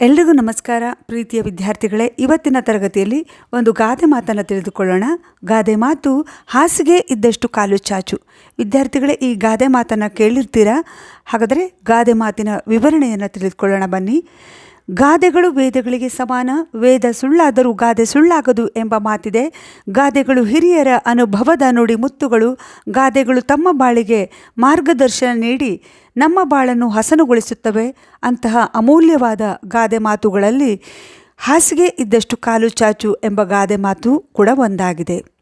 ಎಲ್ರಿಗೂ ನಮಸ್ಕಾರ. ಪ್ರೀತಿಯ ವಿದ್ಯಾರ್ಥಿಗಳೇ, ಇವತ್ತಿನ ತರಗತಿಯಲ್ಲಿ ಒಂದು ಗಾದೆ ಮಾತನ್ನು ತಿಳಿದುಕೊಳ್ಳೋಣ. ಗಾದೆ ಮಾತು, ಹಾಸಿಗೆ ಇದ್ದಷ್ಟು ಕಾಲು ಚಾಚು. ವಿದ್ಯಾರ್ಥಿಗಳೇ, ಈ ಗಾದೆ ಮಾತನ್ನು ಕೇಳಿರ್ತೀರಾ? ಹಾಗಾದರೆ ಗಾದೆ ಮಾತಿನ ವಿವರಣೆಯನ್ನು ತಿಳಿದುಕೊಳ್ಳೋಣ ಬನ್ನಿ. ಗಾದೆಗಳು ವೇದಗಳಿಗೆ ಸಮಾನ, ವೇದ ಸುಳ್ಳಾದರೂ ಗಾದೆ ಸುಳ್ಳಾಗದು ಎಂಬ ಮಾತಿದೆ. ಗಾದೆಗಳು ಹಿರಿಯರ ಅನುಭವದ ನುಡಿ ಮುತ್ತುಗಳು, ಗಾದೆಗಳು ತಮ್ಮ ಬಾಳಿಗೆ ಮಾರ್ಗದರ್ಶನ ನೀಡಿ ನಮ್ಮ ಬಾಳನ್ನು ಹಸನುಗೊಳಿಸುತ್ತವೆ. ಅಂತಹ ಅಮೂಲ್ಯವಾದ ಗಾದೆ ಮಾತುಗಳಲ್ಲಿ ಹಾಸಿಗೆ ಇದ್ದಷ್ಟು ಕಾಲು ಚಾಚು ಎಂಬ ಗಾದೆ ಮಾತು ಕೂಡ ಒಂದಾಗಿದೆ.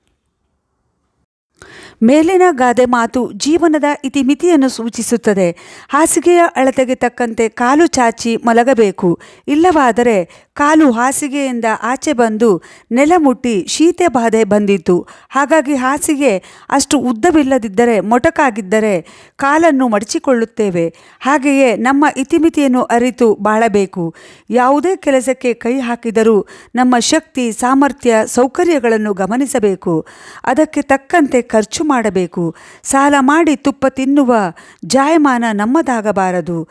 ಮೇಲಿನ ಗಾದೆ ಮಾತು ಜೀವನದ ಇತಿಮಿತಿಯನ್ನು ಸೂಚಿಸುತ್ತದೆ. ಹಾಸಿಗೆಯ ಅಳತೆಗೆ ತಕ್ಕಂತೆ ಕಾಲು ಚಾಚಿ ಮಲಗಬೇಕು. ಇಲ್ಲವಾದರೆ ಕಾಲು ಹಾಸಿಗೆಯಿಂದ ಆಚೆ ಬಂದು ನೆಲ ಮುಟ್ಟಿ ಶೀತೆ ಬಾಧೆ ಬಂದಿತ್ತು. ಹಾಗಾಗಿ ಹಾಸಿಗೆ ಅಷ್ಟು ಉದ್ದವಿಲ್ಲದಿದ್ದರೆ ಮೊಟಕಾಗಿದ್ದರೆ ಕಾಲನ್ನು ಮಡಚಿಕೊಳ್ಳುತ್ತೇವೆ. ಹಾಗೆಯೇ ನಮ್ಮ ಇತಿಮಿತಿಯನ್ನು ಅರಿತು ಬಾಳಬೇಕು. ಯಾವುದೇ ಕೆಲಸಕ್ಕೆ ಕೈ ಹಾಕಿದರೂ ನಮ್ಮ ಶಕ್ತಿ, ಸಾಮರ್ಥ್ಯ, ಸೌಕರ್ಯಗಳನ್ನು ಗಮನಿಸಬೇಕು. ಅದಕ್ಕೆ ತಕ್ಕಂತೆ ಖರ್ಚು ಮಾಡಬೇಕು. ಸಾಲ ಮಾಡಿ ತುಪ್ಪ ತಿನ್ನುವ ಜಾಯಮಾನ ನಮ್ಮದಾಗಬಾರದು.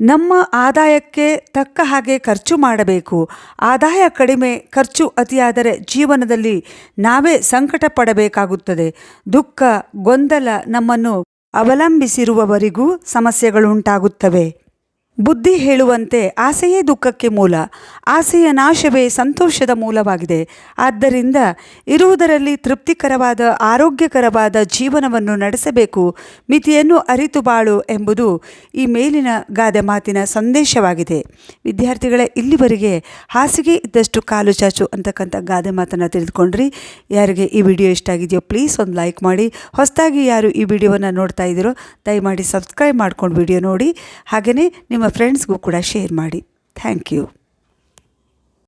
ನಮ್ಮ ಆದಾಯಕ್ಕೆ ತಕ್ಕ ಹಾಗೆ ಖರ್ಚು ಮಾಡಬೇಕು. ಆದಾಯ ಕಡಿಮೆ ಖರ್ಚು ಅತಿಯಾದರೆ ಜೀವನದಲ್ಲಿ ನಾವೇ ಸಂಕಟ ಪಡಬೇಕಾಗುತ್ತದೆ ದುಃಖ, ಗೊಂದಲ ನಮ್ಮನ್ನು ಅವಲಂಬಿಸಿರುವವರಿಗೂ ಸಮಸ್ಯೆಗಳುಂಟಾಗುತ್ತವೆ. ಬುದ್ಧಿ ಹೇಳುವಂತೆ ಆಸೆಯೇ ದುಃಖಕ್ಕೆ ಮೂಲ. ಆಸೆಯ ನಾಶವೇ ಸಂತೋಷದ ಮೂಲವಾಗಿದೆ. ಆದ್ದರಿಂದ ಇರುವುದರಲ್ಲಿ ತೃಪ್ತಿಕರವಾದ, ಆರೋಗ್ಯಕರವಾದ ಜೀವನವನ್ನು ನಡೆಸಬೇಕು. ಮಿತಿಯನ್ನು ಅರಿತು ಬಾಳು ಎಂಬುದು ಈ ಮೇಲಿನ ಗಾದೆ ಮಾತಿನ ಸಂದೇಶವಾಗಿದೆ. ವಿದ್ಯಾರ್ಥಿಗಳೇ, ಇಲ್ಲಿವರೆಗೆ ಹಾಸಿಗೆ ಇದ್ದಷ್ಟು ಕಾಲು ಚಾಚು ಅಂತಕ್ಕಂಥ ಗಾದೆ ಮಾತನ್ನು ತಿಳಿದುಕೊಂಡ್ರಿ. ಯಾರಿಗೆ ಈ ವಿಡಿಯೋ ಇಷ್ಟ ಆಗಿದೆಯೋ, ಪ್ಲೀಸ್ ಒಂದು ಲೈಕ್ ಮಾಡಿ. ಹೊಸದಾಗಿ ಯಾರು ಈ ವಿಡಿಯೋವನ್ನು ನೋಡ್ತಾ ಇದ್ದೀರೋ, ದಯಮಾಡಿ ಸಬ್ಸ್ಕ್ರೈಬ್ ಮಾಡ್ಕೊಂಡು ವಿಡಿಯೋ ನೋಡಿ. ಹಾಗೆಯೇ ನಿಮ್ಮ ಫ್ರೆಂಡ್ಸ್ಗೂ ಕೂಡ ಶೇರ್ ಮಾಡಿ. Thank you